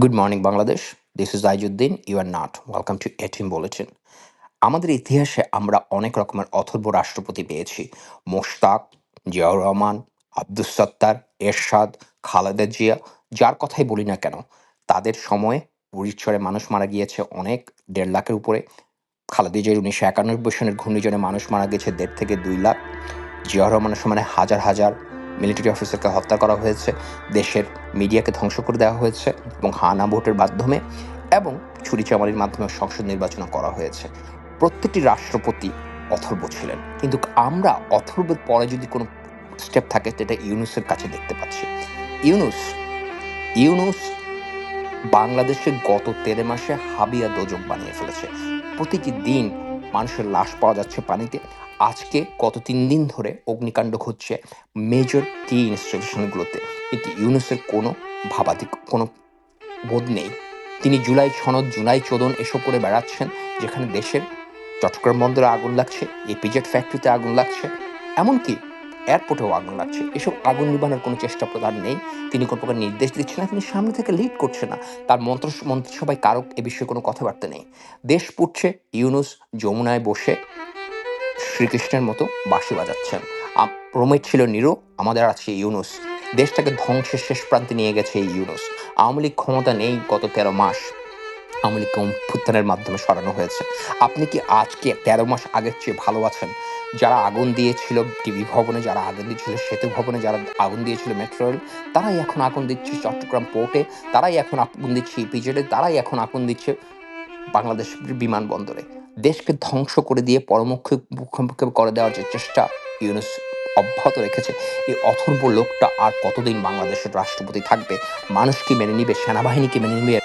Good morning Bangladesh this is Aizuddin you are not welcome to ATN বলেছেন আমাদের ইতিহাসে আমরা অনেক রকমের অথর্ব রাষ্ট্রপতি পেয়েছি। মোশতাক, জিয়াউর রহমান, আব্দুস সত্তার, এরশাদ, খালেদা জিয়া, যার কথাই বলি না কেন, তাদের সময়ে বুড়িচরে মানুষ মারা গিয়েছে অনেক, দেড় লাখের উপরে। খালেদা জিয়ার উনিশশো একানব্বই সনের ঘূর্ণিঝড়ে মানুষ মারা গেছে দেড় থেকে দুই লাখ। জিয়াউর রহমানের সময় হাজার হাজার মিলিটারি অফিসারকে হত্যা করা হয়েছে, দেশের মিডিয়াকে ধ্বংস করে দেওয়া হয়েছে এবং হানা ভোটের মাধ্যমে এবং ছুরিচামারির মাধ্যমে সংসদ নির্বাচন করা হয়েছে। প্রত্যেকটি রাষ্ট্রপতি অথর্ব ছিলেন, কিন্তু আমরা অথর্বের পরে যদি কোনো স্টেপ থাকে, সেটা ইউনুসের কাছে দেখতে পাচ্ছি। ইউনুস ইউনুস বাংলাদেশে গত তেরে মাসে হাবিয়া দোজক বানিয়ে ফেলেছে। প্রতিটি দিন মানুষের লাশ পাওয়া যাচ্ছে পানিতে। আজকে গত তিন দিন ধরে অগ্নিকাণ্ড ঘটছে মেজর টি ইনস্টিটিউশনগুলোতে কিন্তু ইউনুসের কোনো ভাবাদিক কোনো বোধ নেই। তিনি জুলাই সনদ জুলাই চোদন এসব করে বেড়াচ্ছেন, যেখানে দেশের চট্টগ্রাম বন্দরে আগুন লাগছে এপিজেড ফ্যাক্টরিতে আগুন লাগছে, এমনকি এয়ারপোর্টেও আগুন লাগছে। এসব আগুন নিবানোর কোনো চেষ্টা প্রদান নেই। তিনি কোনো প্রকার নির্দেশ দিচ্ছেন না, তিনি সামনে থেকে লিড করছে না। তার মন্ত্র, মন্ত্রিসভায় কারক এ বিষয়ে কোনো কথাবার্তা নেই। দেশ পুড়ছে, ইউনুস যমুনায় বসে শ্রীকৃষ্ণের মতো বাঁশি বাজাচ্ছেন। রোমের ছিল নিরো, আমাদের আছে ইউনুস। দেশটাকে ধ্বংসের শেষ প্রান্তে নিয়ে গেছে এই ইউনুস। আওয়ামী লীগ ক্ষমতা নেই গত তেরো মাস। আওয়ামী লীগকে অভ্যুত্থানের মাধ্যমে সরানো হয়েছে। আপনি কি আজকে তেরো মাস আগের চেয়ে ভালো আছেন? যারা আগুন দিয়েছিল টিভি ভবনে, যারা আগুন দিয়েছিল সেতু ভবনে, যারা আগুন দিয়েছিল মেট্রো রেল, তারাই এখন আগুন দিচ্ছে চট্টগ্রাম পোর্টে, তারাই এখন আগুন দিচ্ছে ইপিজেডে, তারাই এখন আগুন দিচ্ছে বাংলাদেশ বিমানবন্দরে। দেশকে ধ্বংস করে দিয়ে পরমক্ষ মুখোমুখি করে দেওয়ার যে চেষ্টা ইউনুস অব্যাহত রেখেছে, এই অথর্ব লোকটা আর কতদিন বাংলাদেশের রাষ্ট্রপতি থাকবে? মানুষ কি মেনে নিবে? সেনাবাহিনী কি মেনে নিবে?